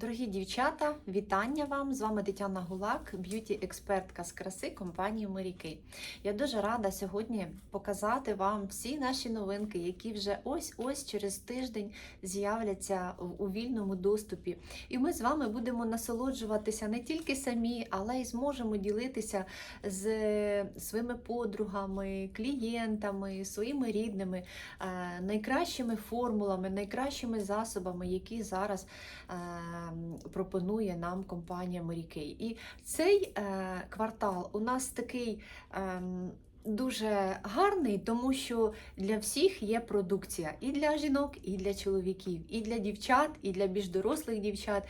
Дорогі дівчата, вітання вам! З вами Тетяна Гулак, б'юті-експертка з краси компанії Моріки. Я дуже рада сьогодні показати вам всі наші новинки, які вже ось-ось через тиждень з'являться у вільному доступі. І ми з вами будемо насолоджуватися не тільки самі, але й зможемо ділитися з своїми подругами, клієнтами, своїми рідними, е, найкращими формулами, найкращими засобами, які зараз е, пропонує нам компанія Морікей. І цей е, квартал у нас такий. ем, Дуже гарний, тому що для всіх є продукція і для жінок, і для чоловіків, і для дівчат, і для більш дорослих дівчат.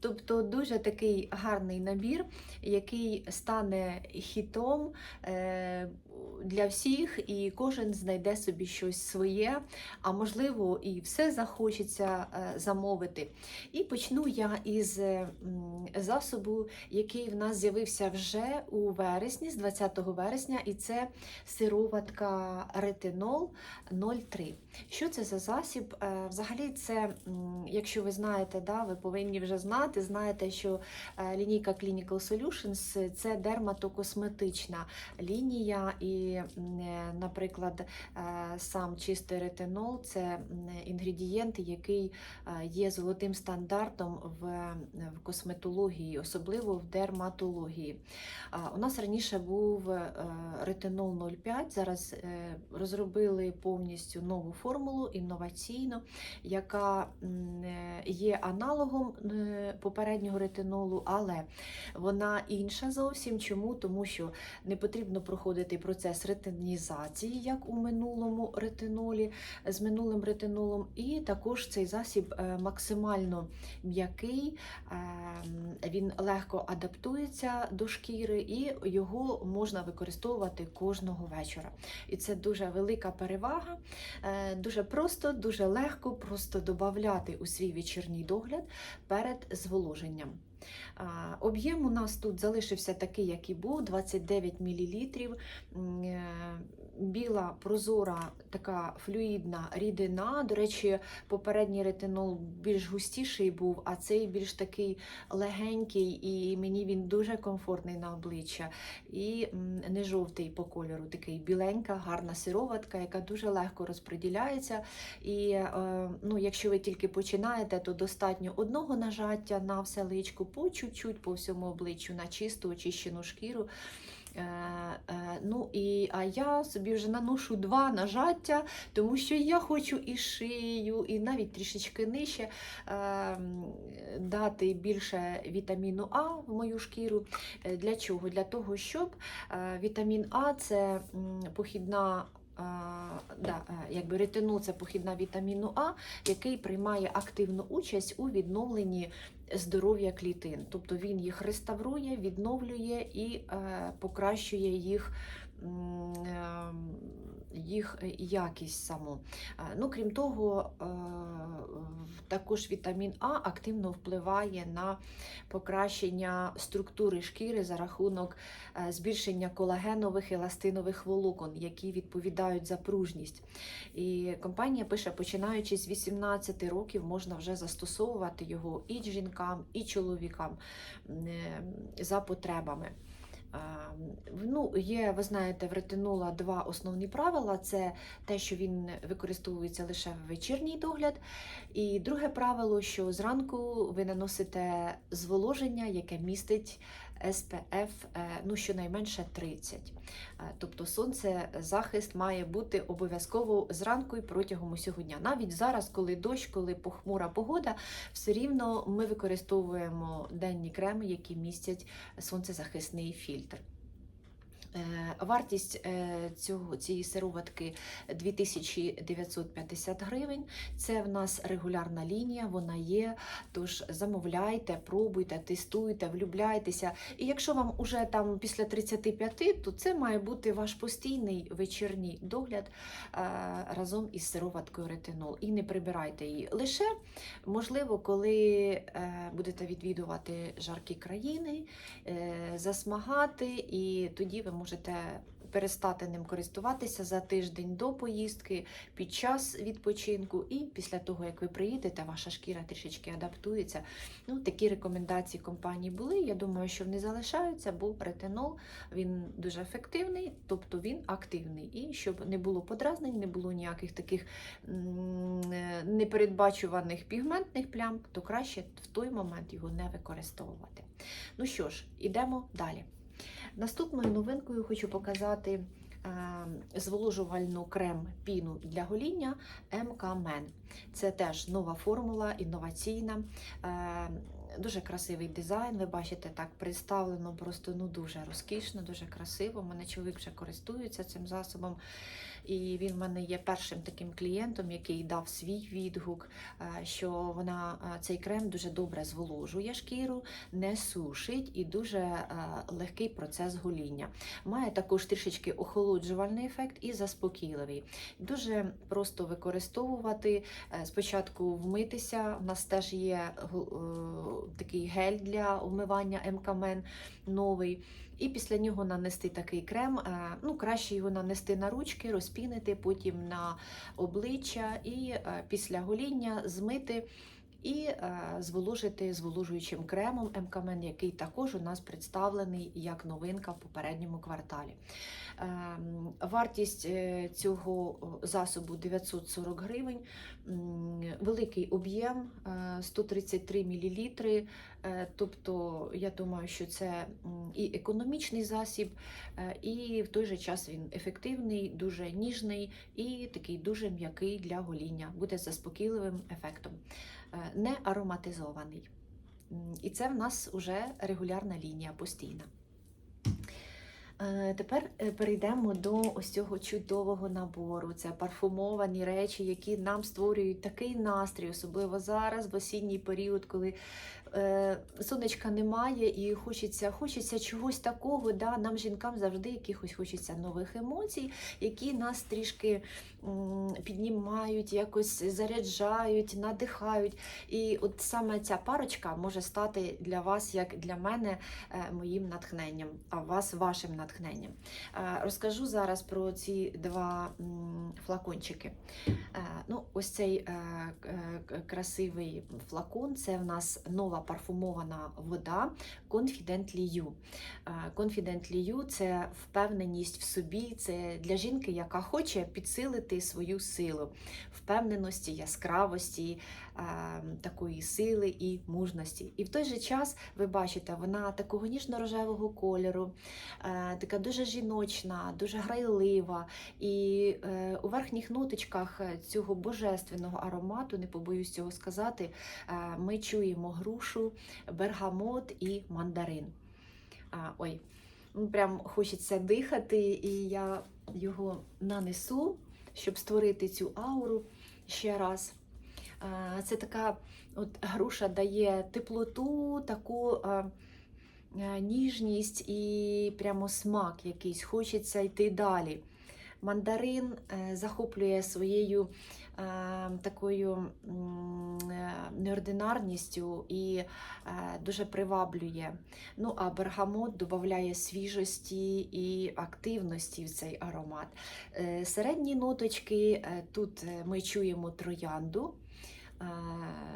Тобто дуже такий гарний набір, який стане хітом е, для всіх, і кожен знайде собі щось своє, а можливо, і все захочеться е, замовити. І почну я із засобу, який в нас з'явився вже у вересні, з 20 вересня, і це сироватка ретинол 0,3. Що це за засіб? Е, Взагалі, це, якщо ви знаєте, да, ви повинні вже знати, знаєте, що е, лінійка Clinical Solutions це дерматокосметична лінія, і, м, е, наприклад, е, сам чистий ретинол це інгредієнт, який е, є золотим стандартом в, косметології, особливо в дерматології. У нас раніше був ретинол 0,5, зараз розробили повністю нову формулу інноваційну, яка є аналогом попереднього ретинолу, але вона інша зовсім. Чому? Тому що не потрібно проходити процес ретинізації, як у минулому ретинолі з минулим ретинолом, і також цей засіб е, максимально м'який, ем, він легко адаптується до шкіри, і його можна використовувати кожного вечора. І це дуже велика перевага. Е, Дуже просто, дуже легко просто додати у свій вечірній догляд перед зволоженням. Об'єм у нас тут залишився такий, як і був: 29 мл. Біла прозора така флюїдна рідина. До речі, попередній ретинол більш густіший був, а цей більш такий легенький, і мені він дуже комфортний на обличчя. І не жовтий по кольору, такий біленька, гарна сироватка, яка дуже легко розподіляється. І е, ну, якщо ви тільки починаєте, то достатньо одного нажаття на все личко, по чуть-чуть по всьому обличчю, на чисту очищену шкіру. Е, е, Ну і а я собі вже наношу два нажаття, тому що я хочу і шию, і навіть трішечки нижче е, дати більше вітаміну А в мою шкіру. Е, Для чого? Для того, щоб вітамін А це похідна. Да, якби ретинол це похідна вітаміну А, який приймає активну участь у відновленні здоров'я клітин. Тобто він їх реставрує, відновлює і е, покращує їх. М, е, їх якість саму. Ну, крім того, е, також вітамін А активно впливає на покращення структури шкіри за рахунок е, збільшення колагенових еластинових волокон, які відповідають за пружність. І компанія пише, починаючи з 18 років, можна вже застосовувати його і жінкам, і чоловікам за потребами. Ну, є, ви знаєте, в ретинола два основні правила: це те, що він використовується лише в вечірній догляд. І друге правило, що зранку ви наносите зволоження, яке містить SPF, е, ну, щонайменше 30. Е, Тобто сонце захист має бути обов'язково зранку і протягом усього дня. Навіть зараз, коли дощ, коли похмура погода, все рівно ми використовуємо денні креми, які містять сонцезахисний фільтр. Е, Вартість е, цього, цієї сироватки 2950 гривень. Це в нас регулярна лінія, вона є. Тож замовляйте, пробуйте, тестуйте, влюбляйтеся. І якщо вам уже там після 35, то це має бути ваш постійний вечірній догляд е, разом із сироваткою ретинол. І не прибирайте її. Лише, можливо, коли будете відвідувати жаркі країни, засмагати, і тоді ви можете перестати ним користуватися за тиждень до поїздки, під час відпочинку, і після того, як ви приїдете, ваша шкіра трішечки адаптується. Ну, такі рекомендації компанії були. Я думаю, що вони залишаються, бо ретинол він дуже ефективний, тобто він активний. І щоб не було подразнень, не було ніяких таких е, непередбачуваних пігментних плям, то краще в той момент його не використовувати. Ну що ж, ідемо далі. Наступною новинкою хочу показати е, зволожувальну крем піну для гоління МК Мен. Це теж нова формула, інноваційна. Е, Дуже красивий дизайн. Ви бачите, так представлено просто ну дуже розкішно, дуже красиво. Мене чоловік вже користується цим засобом. І він в мене є першим таким клієнтом, який дав свій відгук, е, що вона е, цей крем дуже добре зволожує шкіру, не сушить і дуже е, легкий процес гоління. Має також трішечки охолоджувальний ефект і заспокійливий. Дуже просто використовувати. Спочатку вмитися. У нас теж є такий гель для вмивання МКМН новий. І після нього нанести такий крем. Е, Ну, краще його нанести на ручки, розпінити, потім на обличчя і е, після гоління змити і е, зволожити зволожуючим кремом МКМН, який також у нас представлений як новинка в попередньому кварталі. Ем, Вартість е, цього засобу 940 гривень, великий об'єм е, 133 мл. Тобто, я думаю, що це і економічний засіб, е, і в той же час він ефективний, дуже ніжний і такий дуже м'який для гоління, буде заспокійливим ефектом, Е, не ароматизований. І це в нас вже регулярна лінія постійна. Е, Тепер е, перейдемо до ось цього чудового набору. Це парфумовані речі, які нам створюють такий настрій, особливо зараз, в осінній період, коли е, сонечка немає і хочеться, хочеться чогось такого. Да? Нам, жінкам, завжди якихось хочеться нових емоцій, які нас трішки піднімають, якось заряджають, надихають. І от саме ця парочка може стати для вас, як для мене, е, моїм натхненням, а вас вашим натхненням. Е, Розкажу зараз про ці два флакончики. Е, Ну, ось цей е, е, красивий флакон це в нас нова парфумована вода Confidently You. Confidently You – це впевненість в собі, це для жінки, яка хоче підсилити свою силу, впевненості, яскравості, такої сили і мужності. І в той же час ви бачите, вона такого ніжно-рожевого кольору, е, така дуже жіночна, дуже грайлива. І е, у верхніх ноточках цього божественного аромату, не побоюсь цього сказати, е, ми чуємо грушу, бергамот і мандарин. Ой, ну, прям хочеться дихати, і я його нанесу, щоб створити цю ауру ще раз. Це така от груша дає теплоту, таку ніжність і прямо смак якийсь. Хочеться йти далі. Мандарин е, захоплює своєю такою е, неординарністю і е, дуже приваблює. Ну а бергамот додає свіжості і активності в цей аромат. Середні ноточки тут ми чуємо троянду. Е,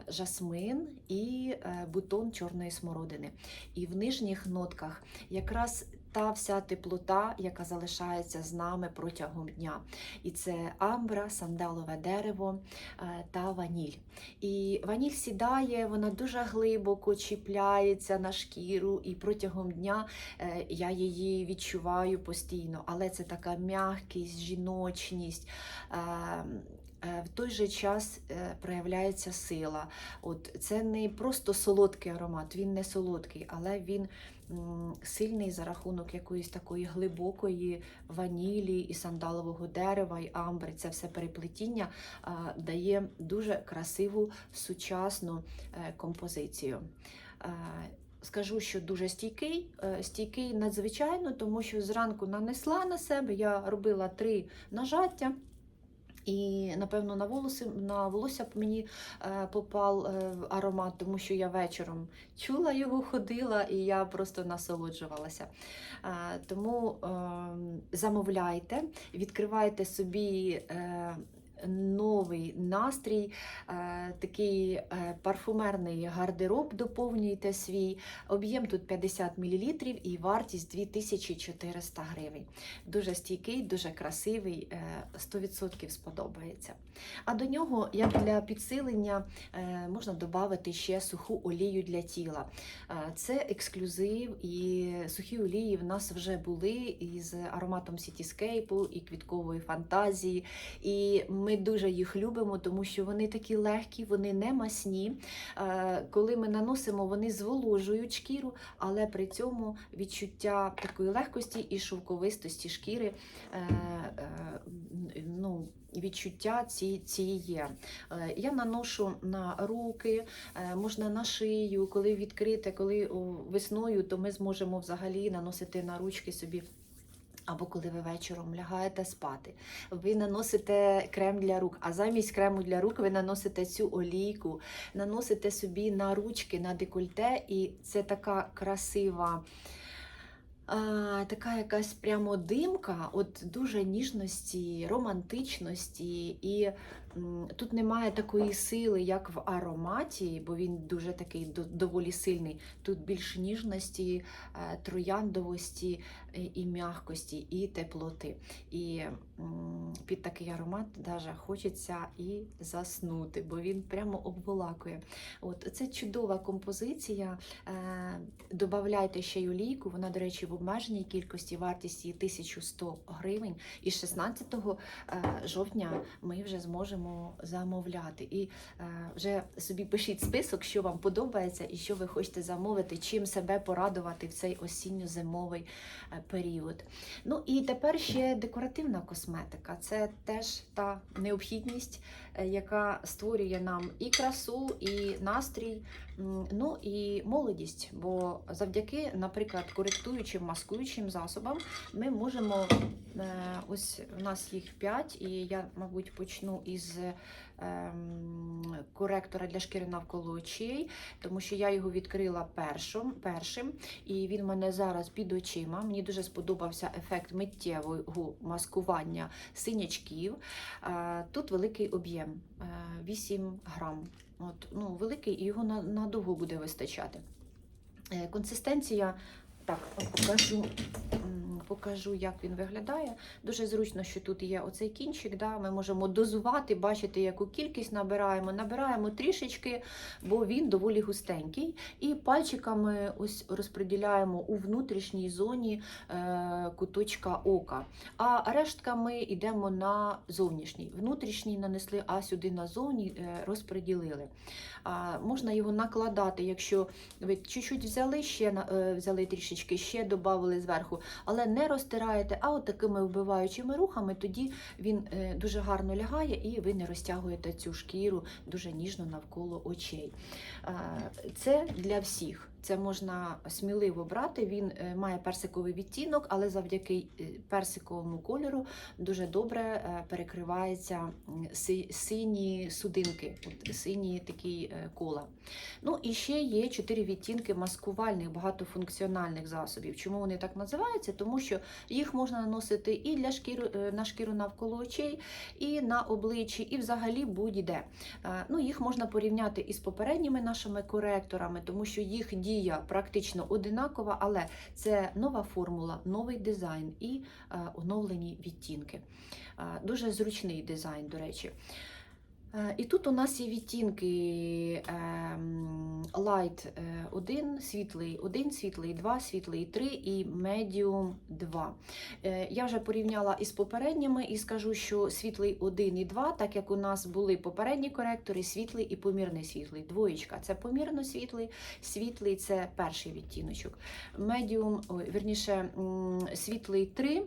Жасмин і е, бутон чорної смородини. І в нижніх нотках якраз та вся теплота, яка залишається з нами протягом дня. І це амбра, сандалове дерево е, та ваніль. І ваніль сідає, вона дуже глибоко чіпляється на шкіру, і протягом дня я її відчуваю постійно. Але це така м'якість, жіночність. Е, В той же час е, проявляється сила. От це не просто солодкий аромат, він не солодкий, але він сильний за рахунок якоїсь такої глибокої ванілі і сандалового дерева, і амбри. Це все переплетіння дає дуже красиву сучасну е, композицію. Скажу, що дуже стійкий, стійкий надзвичайно, тому що зранку нанесла на себе, я робила три нажаття. І, напевно, на волоси на волосся мені е, попав е, аромат, тому що я вечором чула його, ходила, і я просто насолоджувалася. Е, тому е, замовляйте, відкривайте собі. Е, Новий настрій, е, такий е, парфумерний гардероб, доповнюйте свій. Об'єм тут 50 мл і вартість 2400 гривень. Дуже стійкий, дуже красивий, е, 100% сподобається. А до нього, як для підсилення, е, можна додати ще суху олію для тіла. Е, Це ексклюзив, і сухі олії в нас вже були із ароматом Cityscape і квіткової фантазії. І ми дуже їх любимо, тому що вони такі легкі, вони не масні. Е, Коли ми наносимо, вони зволожують шкіру, але при цьому відчуття такої легкості і шовковистості шкіри. е, е, ну, Відчуття ці, ці є. Я наношу на руки, можна на шию, коли відкрите, коли весною, то ми зможемо взагалі наносити на ручки собі. Або коли ви вечором лягаєте спати, ви наносите крем для рук, а замість крему для рук ви наносите цю олійку, наносите собі на ручки, на декольте, і це така красива. А, така якась прямо димка, от дуже ніжності, романтичності, і тут немає такої сили, як в ароматі, бо він дуже такий доволі сильний. Тут більше ніжності, е, трояндовості е, і м'якості, і теплоти. І під такий аромат даже хочеться і заснути, бо він прямо обволакує. От це чудова композиція. Е, Добавляйте ще й олійку. Вона, до речі, в обмеженій кількості вартість її 1100 гривень. І з 16 е, жовтня ми вже зможемо замовляти. І е, вже собі пишіть список, що вам подобається і що ви хочете замовити, чим себе порадувати в цей осінньо-зимовий е, період. Ну і тепер ще декоративна косметика. Це теж та необхідність, е, яка створює нам і красу, і настрій. Ну і молодість, бо завдяки, наприклад, коректуючим маскуючим засобам ми можемо ось у нас їх 5, і я, мабуть, почну із ем, коректора для шкіри навколо очей, тому що я його відкрила першим, першим, і він мене зараз під очима. Мені дуже сподобався ефект миттєвого маскування синячків. Е, Тут великий об'єм е, 8 грам. От, ну, великий, і його на, надовго буде вистачати. Е, Консистенція, так, покажу, покажу, як він виглядає. Дуже зручно, що тут є оцей кінчик. Да? Ми можемо дозувати, бачити, яку кількість набираємо. Набираємо трішечки, бо він доволі густенький. І пальчиками ось розподіляємо у внутрішній зоні е, куточка ока. А рештками йдемо на зовнішній. Внутрішній нанесли, а сюди на зовні е, розподілили. Можна його накладати, якщо ви чуть-чуть взяли, ще е, взяли трішечки, ще додали зверху, але не розтираєте, а от такими вбиваючими рухами, тоді він е, дуже гарно лягає і ви не розтягуєте цю шкіру дуже ніжно навколо очей. Це для всіх. Це можна сміливо брати. Він е, має персиковий відтінок, але завдяки е, персиковому кольору дуже добре е, перекриваються сині судинки, от сині такі кола. Ну і ще є чотири відтінки маскувальних багатофункціональних засобів. Чому вони так називаються? Тому що їх можна наносити і для шкіри, на шкіру навколо очей, і на обличчі, і взагалі будь-де. Ну, їх можна порівняти із попередніми нашими коректорами, тому що їх дія практично одинакова, але це нова формула, новий дизайн і е, оновлені відтінки. Е, Дуже зручний дизайн, до речі. Е, І тут у нас є відтінки ем, Light 1, світлий 1, світлий 2, світлий 3 і Medium 2. Е, Я вже порівняла із попередніми і скажу, що світлий 1 і 2, так як у нас були попередні коректори, світлий і помірний світлий. Двоєчка це помірно світлий, світлий це перший відтіночок. Medium, верніше, світлий 3.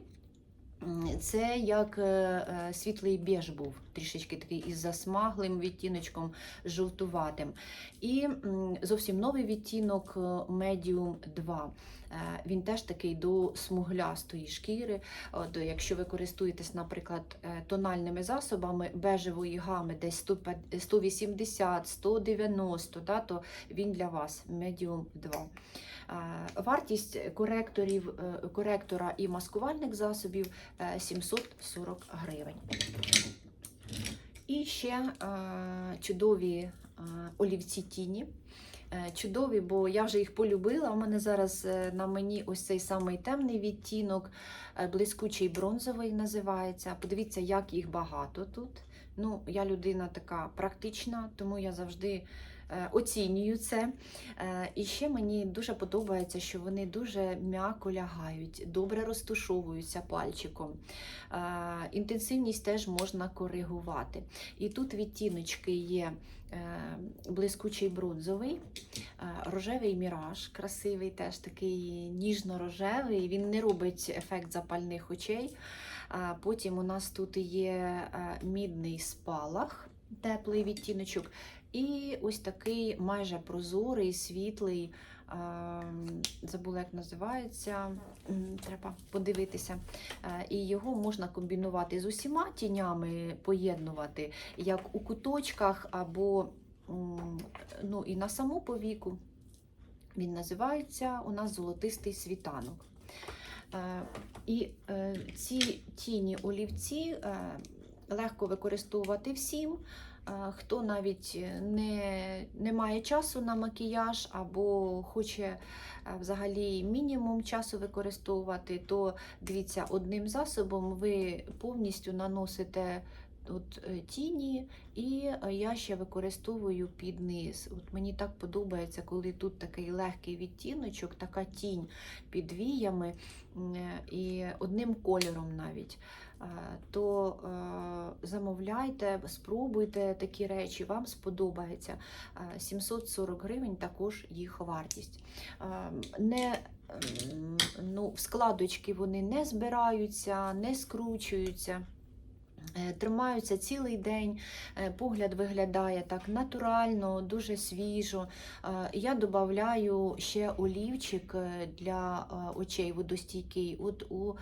Це як е, е, світлий біж був, трішечки такий із засмаглим відтіночком жовтуватим. І зовсім новий відтінок е, Medium 2. Е, Він теж такий до смуглястої шкіри. От, якщо ви користуєтесь, наприклад, тональними засобами бежевої гами, десь 180, 190, да, то він для вас Medium 2. Е, Вартість коректорів, коректора і маскувальних засобів 740 гривень. І ще е, чудові е, олівці тіні. Е, Чудові, бо я вже їх полюбила. У мене зараз е, на мені ось цей самий темний відтінок, е, блискучий бронзовий називається. Подивіться, як їх багато тут. Ну, я людина така практична, тому я завжди е, оцінюю це. Е, І ще мені дуже подобається, що вони дуже м'яко лягають, добре розтушовуються пальчиком. Е, Інтенсивність теж можна коригувати. І тут відтіночки є е, блискучий бронзовий, е, рожевий міраж, красивий, теж такий ніжно-рожевий. Він не робить ефект запальних очей. Потім у нас тут є е, мідний спалах, теплий відтіночок, і ось такий майже прозорий, світлий. Забула, як називається, треба подивитися. Е, І його можна комбінувати з усіма тінями, поєднувати, як у куточках або ну, і на саму повіку. Він називається у нас золотистий світанок. Е, І е, ці тіні олівці легко використовувати всім, хто навіть не, не має часу на макіяж або хоче е, взагалі мінімум часу використовувати, то дивіться, одним засобом ви повністю наносите от, е, тіні, і е, я ще використовую під низ. От мені так подобається, коли тут такий легкий відтіночок, така тінь під віями е, і одним кольором навіть. То замовляйте, спробуйте такі речі, вам сподобається. Е, 740 гривень також їх вартість. Не ну, в складочки вони не збираються, не скручуються. Е, Тримаються цілий день, е, погляд виглядає так натурально, дуже свіжо. Е, Я додаю ще олівчик для очей водостійкий. От у,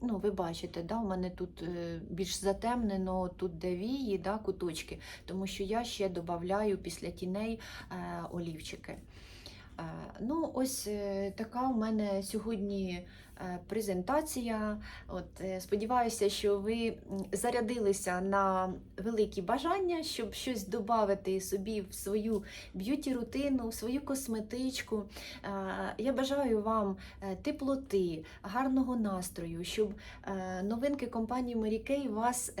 ну, ви бачите, да, у мене тут більш затемнено, тут де вії, да, куточки, тому що я ще додаю після тіней олівчики. Ну, ось така у мене сьогодні презентація. От, е, сподіваюся, що ви зарядилися на великі бажання, щоб щось додати собі в свою б'юті-рутину, в свою косметичку. Е, Я бажаю вам е, теплоти, гарного настрою, щоб е, новинки компанії Mary Kay вас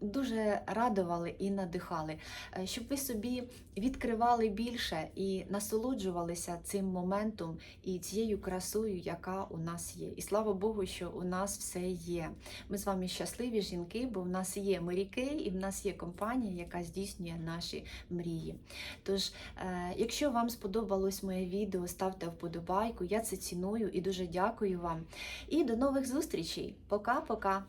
дуже радували і надихали, Е, щоб ви собі відкривали більше і насолоджувалися цим моментом і цією красою, яка у нас є. І слава Богу, що у нас все є. Ми з вами щасливі жінки, бо в нас є моряки і в нас є компанія, яка здійснює наші мрії. Тож, е, якщо вам сподобалось моє відео, ставте вподобайку. Я це ціную і дуже дякую вам. І до нових зустрічей. Пока-пока!